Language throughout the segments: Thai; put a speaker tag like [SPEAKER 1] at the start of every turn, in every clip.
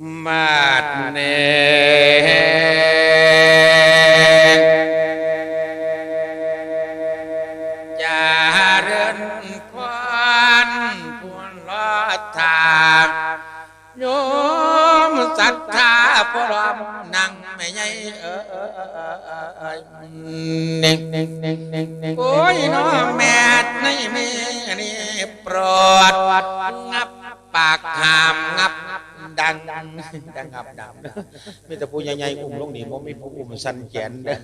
[SPEAKER 1] มาดเนจาเรินพรพวนลอทางโยมศรัทธาพรอมนั่งไม่ใหญ่เอ้ยเน่งเน่งเน่งเน่งเน่งโอ้ยน้องแม่ในแม่นี่โปรดงับปากหามงับ ดังดังดังงับดังมีแต่ผู้ใหญ่ๆอุ้มลงนี่บ่มีผู้อุ้มสันแขนเด้อ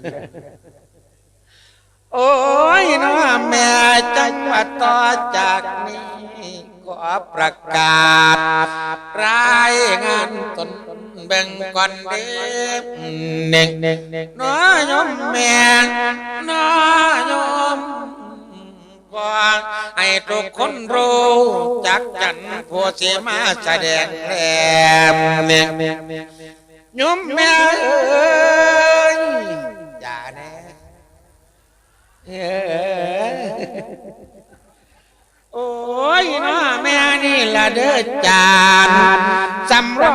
[SPEAKER 1] โอ้ยน้อแม่จังหวัดต่อจากนี้ขอประกาศรายงานตนแบ่งก่อนเด้อเน่งเน่งเน่งน้อยมแม่น้อยม ว่าให้ทุกคนรู้จักกันผู้เสียมาแสดงแรมเน่งเน่งเน่งยมแม่เอ้ยอย่าแน่ยโอ้ยน้อแม่นี่ละเด้อจานสำรอ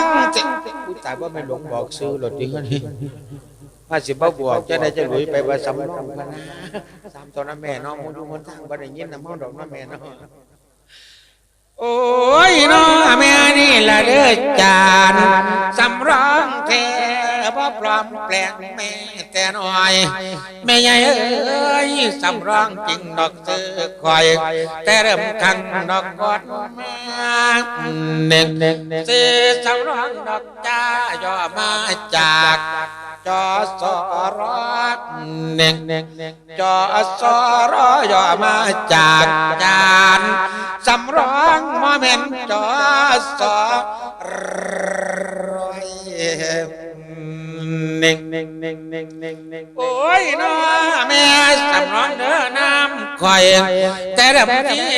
[SPEAKER 1] งจิอุ้ยตายว่าไม่หลวงบอกซื้อรถดีกว่านี้ ว่าสิบ่บวกจะได้จะหลุยไปว่าสำรองพะนะสามตอนนั้นแม่น้องมูดูมันทางบ่ได้ยินน้ำมันดอกน้อแม่เนาะโอ้ยน้อแม่นี่ละเด้อจานสำรองแท้บ่ปลอมแปลงแม่แต่น้อยแม่ใหญ่เอ้ยสำรองจริงดอกซื้อคอย แต่เริ่มคันดอกกอดมาเน่งเน่งซื้อสำรองดอกจ้าย่อมาจาก จอสรอเน่งเน่งจอสรอย่อมาจากจานสำรองมอเมนจอสรอยเน่งเน่งเน่งเน่งเน่งเน่งโอ้ยน้อแม่สำรองเด้อน้ำคอยแต่ดับที่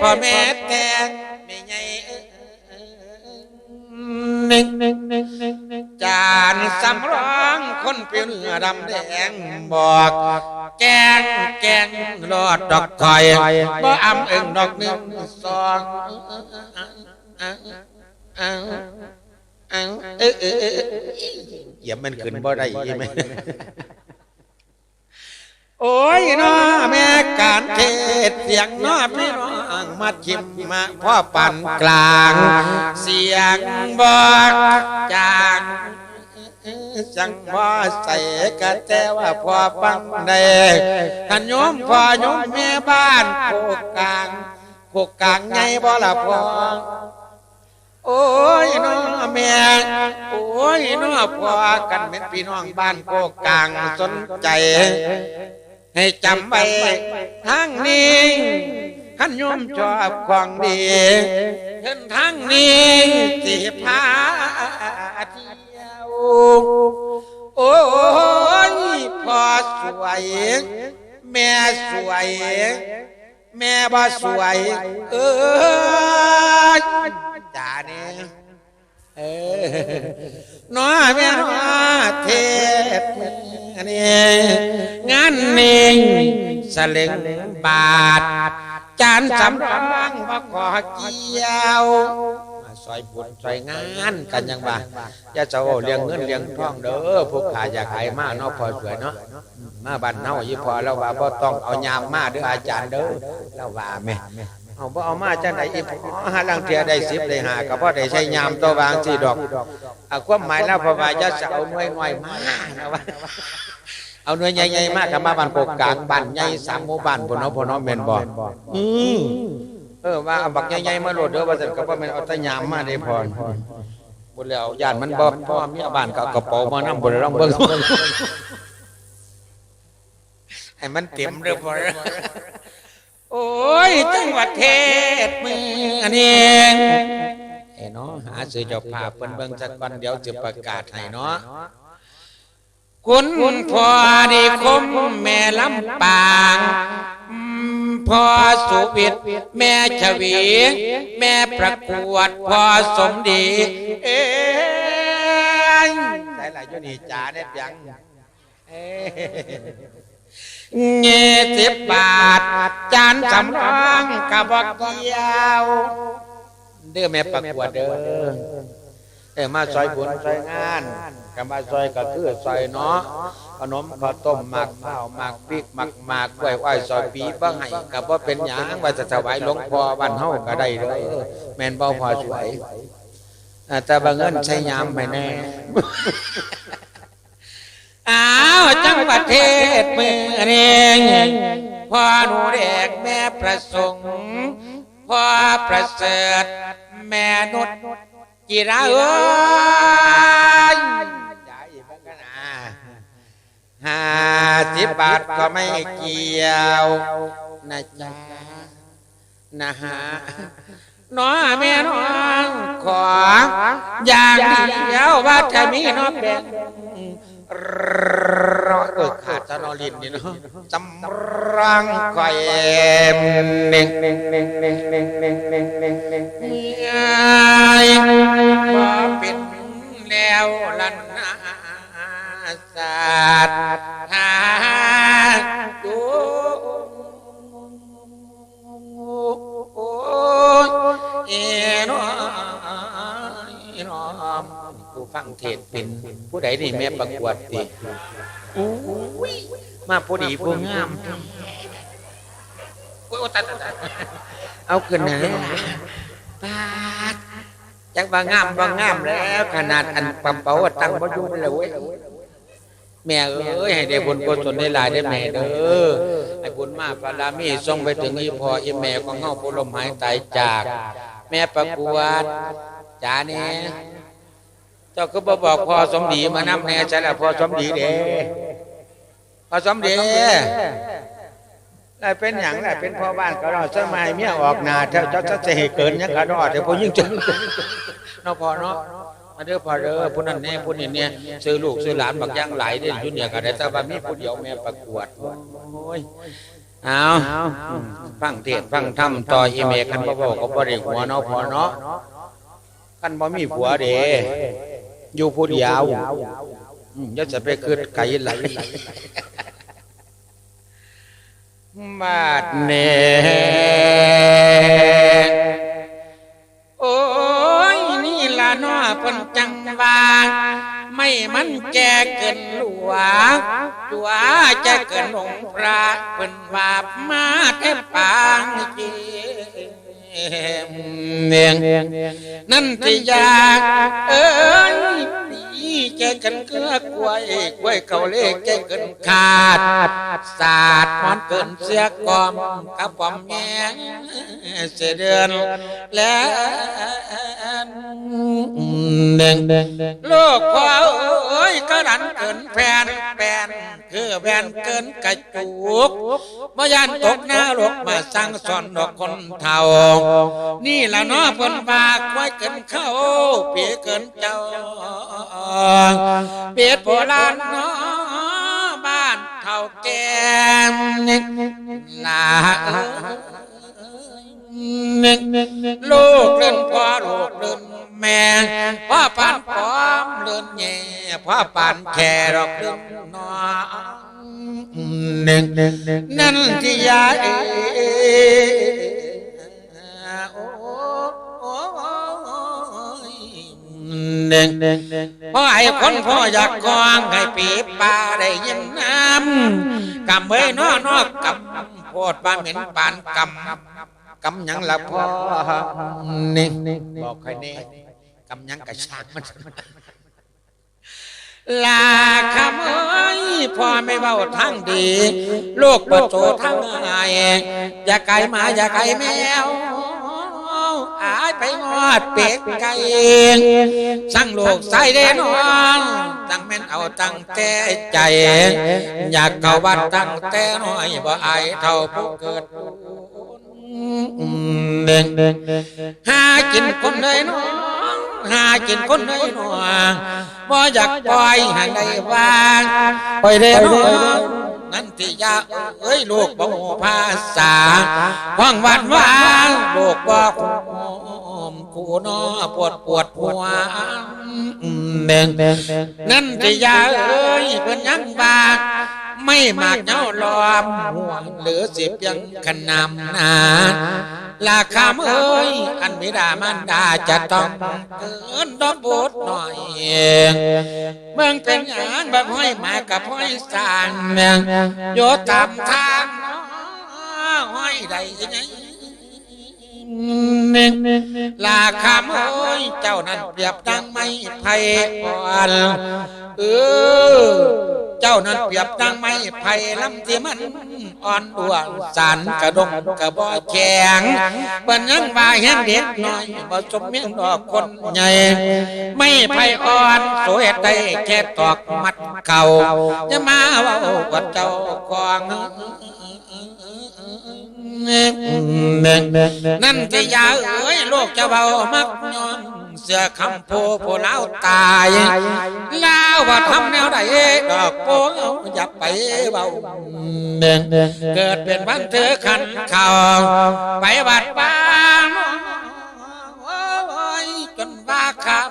[SPEAKER 1] พ่อแม่แต่ไเน่งเน่งเน่งเน่งเน่งจานสำรองคนเปลี่ยนดำแดงบอก แกงแกงรอดดอกคอยบ่อำเอิงดอกหนึ่งสองเอาเอเอาเออเออเออเหยียบมันขึ้นบ่ได้ใช่ไหม โอ้ยน้อแม่การเทศเสียงน้อพี่น้องมาชิมมาพ่อปั่นกลาง เสียงบอกจางจังพ่อใส่กะแต่ว่าพ่อฟังได้ท่านโยมพ่อโยมแม่บ้านโคกกลางโคกกลางไงบ่ละพ่อโอ้ยน้อแม่โอ้ยน้อพ่อกันเป็นพี่น้องบ้านโคกกลางสนใจ ให้จำไว้ทางนี้ขันยมชอบของดีเห็นทางนี้สิพาเที่ยวโอ้ยพ่อสวย แม่สวย แม่บ่สวย เอ้ยจ่าเนี่ย น้อแม่น้อเทศนี่งานนิ่งสลึงบาท จานสำรองบ่ขอเกี่ยวมาซอยบุญซอยงานกันยังบ่าย่าเจ้าเลี้ยงเงินเลี้ยงทองเด้อพวกขาอยากขายมากเนาะพอสวยเนาะมาบ้านเฮาอีพอแล้วว่าบ่ต้องเอายามมาเด้ออาจารย์เด้อแล้วว่าแม่ เอาบ่เอามาจังไดอีพอหาลังเทียได้10ได้5ก็พอได้ใช้ยามตัววางสิดอกเอาความหมายแล้วเพราะว่าจะเอาหน่วยน้อยมานะว่าเอาหน่วยใหญ่ๆมากกับมาบ้านโกกลางบ้านใหญ่สามหมู่บ้านพุ่นเนาะพุ่นเนาะแม่นบ่อือเออว่าเอาบักใหญ่ๆมาโหลดเด้อว่าซั่นก็บ่แม่นเอาแต่ยามมาได้พรบ่แล้วย่านมันบ่เพราะว่ามีบ้านก็เอากระเป๋ามานำบ่ได้ลองเบิ่งให้มันเต็มเด้อพอ โอ้ยจังหวัดเทศมือนี่ไอ้เนาะหาซื้อเจ้าภาพเพิ่นเบิ่งสักก่อนเดี๋ยวจะประกาศให้เนาะคุณพ่อดีคมแม่ลำปางพ่อสุวิทย์แม่ชวี แม่ประกวดพ่อสมดี เอ้ยหลายอยู่นี่จ่าได้ยังเอ้ เงี้ยสิบบาท จานสำรองกระบอกเกี่ยวเด้อแม่ประกวดเด้อแต่มาซอยบุญซอยงานก็มาซอยก็คือซอยเนาะขนมข้าวต้มหมักข้าวหมักพริกหมักหมากกล้วยอ้อยซอยปีบ้างให้ก็บ่เป็นหยังว่าจะถวายหลวงพ่อบ้านเฮาก็ได้เลยแม่นบ่พอสวยแต่บางเงินใช้ยามไปแน่ อ้าวจังหวัดเทศเมืองเองพ่อหนูเด็กแม่ประสงค์พ่อประเสริฐแม่นุชจิราเอ้ยห้าสิบบาทก็ไม่เกี่ยวนะจ๊ะนะฮะน้อแม่น้องขออย่างเดียวว่าจะมีน้องแบ่งรอ เออขาดตะนอลินนี่เนาะจำรังคอยเอ็มเน่งเน่งเน่งเน่งเน่งเน่งเน่งเน่งเน่งเน่งพอเป็นแล้วลันนาศาสตร์ ฟังเทศเป็นผู้ใดนี่แม่ประกวดติอุ้ยมาผู้ดีผู้งามโอ้ยโอ้ยตายตายตายเอาขึ้นนะปาดจังว่างามว่างามแล้วขนาดอันปั๊มเป๋าตั้งบ่อยู่เลยเว้ยแม่เอ้ยให้ได้บุญกุศลได้หลายได้แม่เด้อให้บุญมากบารมีส่งไปถึงอีพ่ออีแม่ของเฮาผู้ลมหายตายจาก แม่ประกวดจ๋าเนี่ยเจ้าก็บบอกพอสมดีมานำแน่ใช่ละพอสมดีเด้พอสมดีได้เป็นอย่างไรเป็นพ่อบ้านก็รอดสมัยเมียออกนาเจ้าเจ้าจะให้เกินยังกระดอดเดี๋ยวพอยิ่งจะเนาะพอเนาะมาเด้อพอเด้อผู้นั้นแน่ผู้นี้เนี่ยซื้อลูกซื้อหลานบักย่างไหลเด้อยุ่นเนี่ยก็ได้แต่ว่ามีผู้เดียวแม่ประกวดโอ้ยเอาฟังเทศฟังธรรมต่ออีเมกันบ่บอกก็บ่ได้หัวเนาะพอเนาะกันบ่มีผัวเด้ อยู่ผู้เดียวอืมอย่าจะไปคืดไก่ไหลบาดเนโอ้ยนี่ละน้อเพิ่นจังวาไม่มันแก่เกินหลวงตัวจะเกินองค์พระเพิ่นบาปมาแทบปางเจม เนียงนั่นที่ยากเอ้ยปีแกกันเกลือกล้วยกล้วยเขาเล็กแกกันขาดสาดมันเกินเสียกอมกับปอมแงงเสียเดือนแล้วเด้งโลกพ่อเอ้ยกระดันเกินแผ่นแผ่น คือแผ่นเกินกระจุกมายานตกหน้าลกมาสร้างสอนดอกคนเท่า นี่ละเนาะเพิ่นฝากไว้เกินเข้า เปียเกินเจ้า เปียโบราณเนาะบ้านเท่าแก่ลาลูกเล่นพ่อลูกเล่นแม่พ่อปานพร้อมเล่นแย่พ่อปานแค่ดอกเล่น น้องนั่นที่ยาเอเด้งพ่อไอ้คนพ่ออยากกองให้ปีปลาได้ยินน้ำกำเอ้ยน้อนอกกำโพดบ้าเหม็นปานกำกำยังละพ่อนี่บอกใครนี่กำยังกระชากมัน ลาคำเอ้ยพ่อไม่เบาทั้งดีโลกประโจทั้งง่ายอย่าไก่หมาอย่าไก่แมวอายไปงอดเป็ดไก่สั่งลูกใส่เด้นอนตั้งแม่นเอาตั้งแต่ใจ อยากเข้าวัดตั้งแต่น้อยบ่อายเท่าผู้เกิดเด้งหากินคนเลยน้อ หากินคนเลยน้องบ่อยากปล่อยให้ได้วางปล่อยเด้น้อนั่นที่ยาเอ้ยลูกบ่ภาษาห้องวัดว่างลูกบ่ฮู้กูนอปวดปวดหัวแดงนั่นที่ยาเอ้ยเพิ่นยังบาดไม่มากเจ้าลอมห่วงหรือสิบยังขนำนา ลาคำเอ้ยอันบิดามารดาจะต้องเกินดอกบุตรหน่อยเมืองเป็นอย่างแบบห้อยมากับห้อยสางเมืองโยตามทางห้อยใดไงลาคำเอ้ยเจ้านั้นเปรียบดังไม่ไพ่อ่อนเออ จ้านั้นเปรียบดังไม่ไผ่ลำที่มันอ่อนดวงสารกระดงกระบอแข็งปัญญังว่าเห็นเด็กน้อยบ่สมเมียงดอกคนใหญ่ไม่ไผ่อ่อนสวยได้แค่ตอกมัดเข่าจะมาเว่าว่าเจ้ากองนั่นที่ยาเอ้ยโลกจะเบามักย้อนเสือคำโพโพเล้าตายแล้วว่าทำแนวใดดอกโพอย่าไปเบาเกิดเป็นวันเธอขันเข่าไปวัดบ้านจนว่าครับ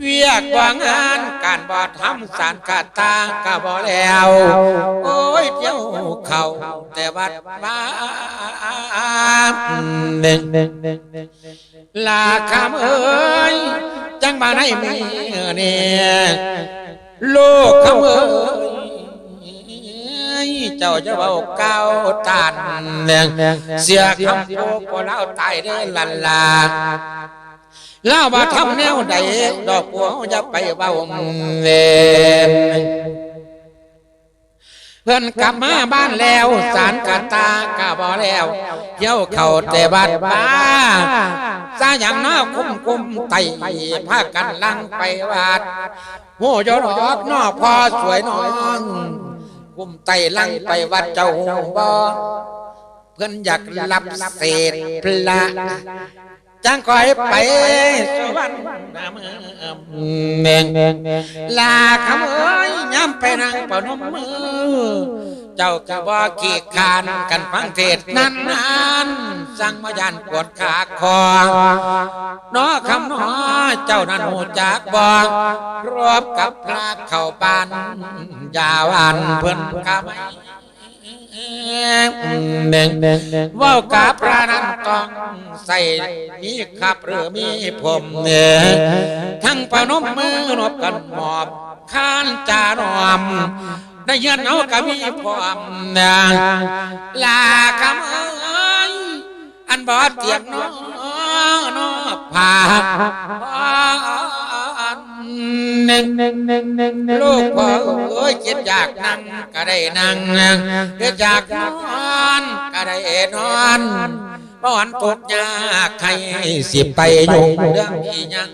[SPEAKER 1] เวียกว่างานการบ่ทำสารกาตากะบ่แล้ว โอ้ยเจ้า เขาแต่วัดบ้านลาคำเอ้ยจังมาให้มีเนี่ยโลกคำเอ้ยเจ้าจะเบาเก้าตานเสียคำโพกเล่าตายเด้ลันลาเล่าว่าทำแนวใดดอกบัวจะไปเบาเวน เพื่อนกลับมาบ้านแล้วสารกาตากาบอแล้วเที่ยวเข่าแต่บัดบ้าซาอย่างน้าคุ้มคุ้มไตพากันลังไปวัดโหยอดอกนอพอสวยน้องคุ้มไตลังไปวัดเจ้าบ่เพื่อนอยากรับเศษพละจังคอยไปสวรรค์น้ำเมงลาคำเอ้ ย้ำไปนั่งปนมมือ เจ้าก็บ่ขี้คานกันฟังเทศนั้นนานสั่งมายันปวดขาคอน้อคำน้อเจ้านั้นหูจากบอกรวบกับพระเข้าปานยาวันเพิ่นกาไม่ เน่งว่าวกาพระนั้นต้องใส่มีขับหรือมีผมเนี่ยทั้งปนมมือนบกันหมอบข้านจานอมได้ยินเอากะมีพร้อมนะลาคำเอ้ยอันบอดเตียงน้อน้อผา หนึ่งลูกพ่อเอ้ยคิดอยากนั่งก็ได้นั่งคิดอยากนอนก็ได้นอนป้อนตกยากใครสิไปยุ่งเรื่องที่ยัง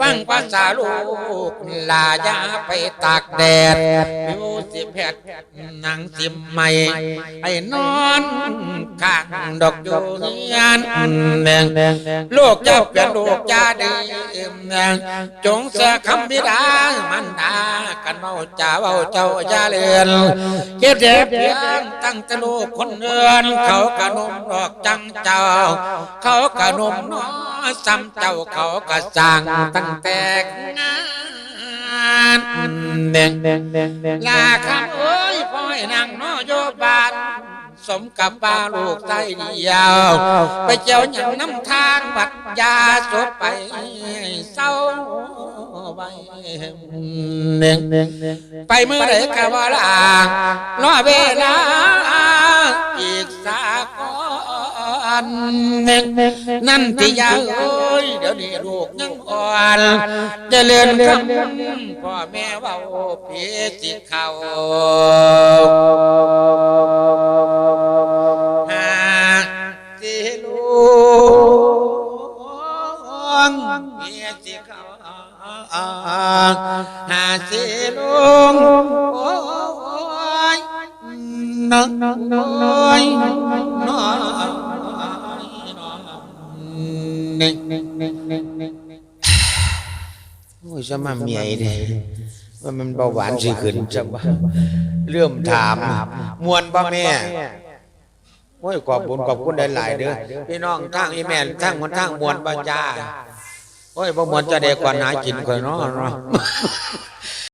[SPEAKER 1] ฟังภาษาลูกลายาไปตากแดดผิวสิแผดหนังสิมใหม่ไอ้นอนข้างดอกอยู่เฮียนลูกเจ้าเป็นลูกจ้าดีจงเสียคำบิดามันดากันเมาจ่าเมาเจ้าอย่าเลือนเก็บเจ็บเพียงตั้งแต่ลูกคนเดือนเขากระนมดอกจังเจ้า เขากระนมน้อง ซ้ำเจ้าเขาก็สร้างตั้งแต่งานเน่งลาคำเอ้ยพ่อยนางนอโยบานสมกับบ้าลูกไตเดียวไปเจ้าอย่างน้ำทางบัดยาสบไปเศร้าไว้เน่งไปเมื่อไรกะว่าลารอเวลา อนนั่นที่ยาเอ้ยเดี๋ยวนี้ลูกยังอ่อนจะเลื่อนคำพ่อแม่เว่าเพียสิเขาหาสิลูกพียสิเขาหาสิลูกโอ้ยน้องน้อยน้ โอ้ยจะมาเมียเด้ว่ามันเบาหวานสิขึ้นจะบ่เริ่มถาม มวนบ่แม่โอ้ยขอบคุณขอบคุณหลายๆเด้อพี่น้องทางอีแม่ทางมันทางมวนบ่จ้าโอ้ยบ่มวนจะได้ก่อนหากินข่อยเนาะเนาะ